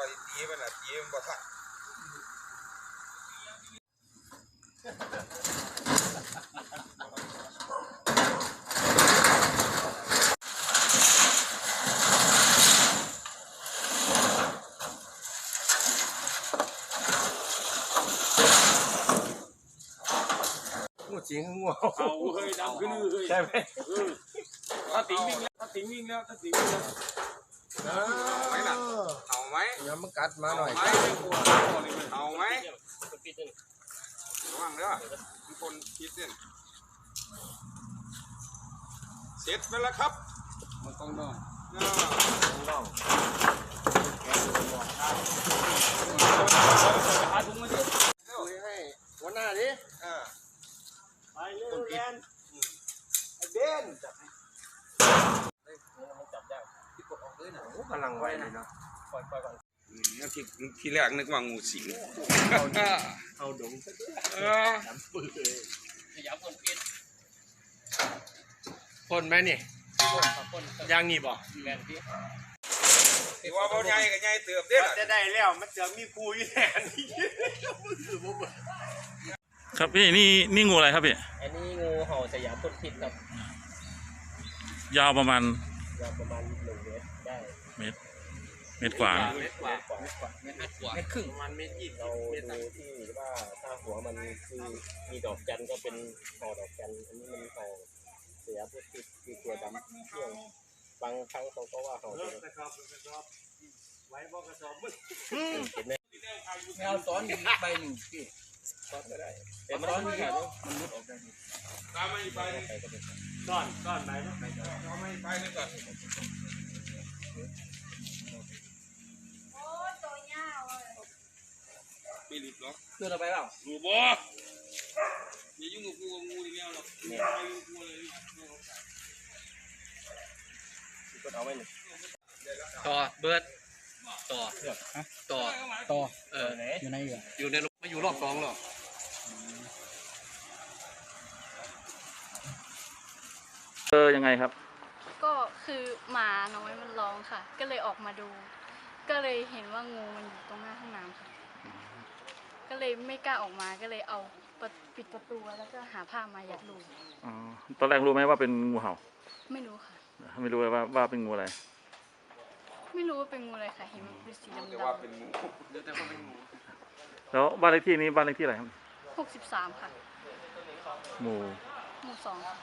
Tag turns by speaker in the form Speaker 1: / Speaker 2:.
Speaker 1: มันอะตีมันบ่ทัน
Speaker 2: งูจริงงู
Speaker 3: เอาเฮ้ยดำขึ้นเฮ้ย
Speaker 2: ใช่ไหม
Speaker 3: เออถ้าติ๋งวิ่งแล้วถ้าติ๋งวิ่งแล้วถ้าติ๋งวิ่งแล้ว
Speaker 1: เอา ไหมล่ะเอาไหม
Speaker 2: อย่ามากัดมาหน่อย
Speaker 1: เอาไหม
Speaker 3: ไม่กลัวพ่อนี่มัน
Speaker 1: เอาไหมระวังเด้อมีคนคิดเนี่ยเสร็จไปแล้วครับ
Speaker 3: มันต้องนอน
Speaker 1: อ่า
Speaker 3: พาถุงมาดิ
Speaker 2: คุยให้หัวหน้าดิ
Speaker 1: อ่า
Speaker 3: ไปเร็วแลน
Speaker 2: ไอ้เบนจับโอ้กำลังไวเลยเนาะ
Speaker 1: เนี่ยที่ที่แรกนึกว่างูสิง
Speaker 2: เอาดง
Speaker 1: เออ
Speaker 3: ขยับคนปิด
Speaker 2: พ่นไหมนี่
Speaker 3: คนขับคน
Speaker 2: ยางนี่บ่
Speaker 3: แลนที่
Speaker 1: สิว่าบ่ใหญ่ก็ใหญ่เติบเด้อล่ะ
Speaker 2: จะได้แล้วมันจะมีครูอยู่แทนนี่
Speaker 4: ครับพี่นี่นี่งูอะไรครับพี่
Speaker 3: อันนี้งูเห่าสยามพ่นพิษครับ
Speaker 4: ยาวประมาณ
Speaker 3: ยาวประมาณหนึ่งเมตรได้
Speaker 4: เมตร เมตรกว่านะ
Speaker 3: เมตรกว่าเมตรกว่าเมตรกว่าเมตรครึ่ง
Speaker 2: มันเม็ดยี่สิบ
Speaker 3: เรา
Speaker 2: เม็ด
Speaker 3: ดูที่ว่าถ้าหัวมันคือมีดอกจันทร์ก็เป็นห่อดอกจันทร์อันนี้มันห่อสยามพ่นพิษคือตัวดำเที่ยงบางครั้งเขาก็ว่าห่อตัวดำ
Speaker 2: ไว้บอกกระสอบมึง
Speaker 3: เห็นไหม
Speaker 5: แมวซ้อนอีกใบหนึ่งพี่
Speaker 3: ซ้อนก็ได้แต่มันซ้อนขาดแล้วมันมุดออกได้
Speaker 1: ตามมาอีกไปหนึง
Speaker 3: ไปก็เป็น
Speaker 2: ก้อนก้อนไหนเนาะ
Speaker 1: เอามาอีกไปหนึงก่อน หลุดหรอก
Speaker 5: เพื่อนเราไปเปล่า
Speaker 1: งูบ่อย่ายุ่งกับกูกับงูดิแมวหรอกไม่ยุ่งกับกูเลย
Speaker 3: ก็เอาไว้หนึ่ง
Speaker 5: ต่อเบิร์ดต่อต่อ
Speaker 3: ต่อ
Speaker 5: เออ
Speaker 3: ไหน
Speaker 5: อยู่ในเหรออยู่ในไม่อยู่รอบสองหรอก
Speaker 4: เจอยังไงครับ
Speaker 6: ก็คือหมาน้อยมันร้องค่ะ ก็เลยออกมาดู ก็เลยเห็นว่างูมันอยู่ตรงหน้าห้องน้ำค่ะก็ เลยไม่กล้าออกมาก็เลยเอาประปิดประตูแล้วก็หาผ้ามายัดรู
Speaker 4: อ๋อตอนแรกรู้ไหมว่าเป็นงูเห่า
Speaker 6: ไม่รู้ค่ะ
Speaker 4: ไม่รู้ว่าว่าเป็นงูอะไร
Speaker 6: ไม่รู้ว่าเป็นงูอะไรค่ะเห็นมันเป็นสีดำ
Speaker 1: แต่ว่าเป็นงู
Speaker 4: แล้วบ้านเลขที่นี้บ้านเลขที่อะไรครับ
Speaker 6: ๆหกสิบสามค่ะ
Speaker 4: หมู่
Speaker 6: หมู่สองค่ะ